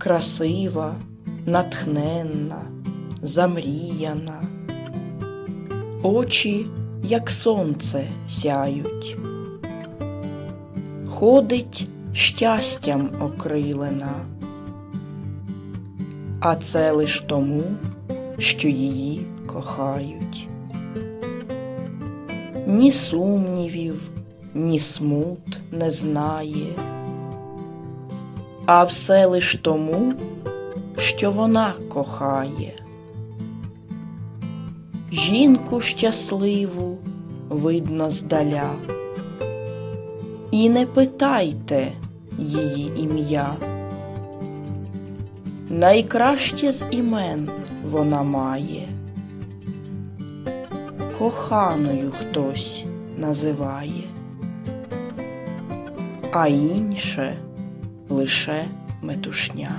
красива, натхненна, замріяна. Очі, як сонце, сяють, ходить щастям окрилена, а це лиш тому, що її кохають. Ні сумнівів, ні смут не знає, а все лиш тому, що вона кохає. Жінку щасливу видно здаля, і не питайте її ім'я. Найкраще з імен вона має, коханою хтось називає, а інше лише метушня.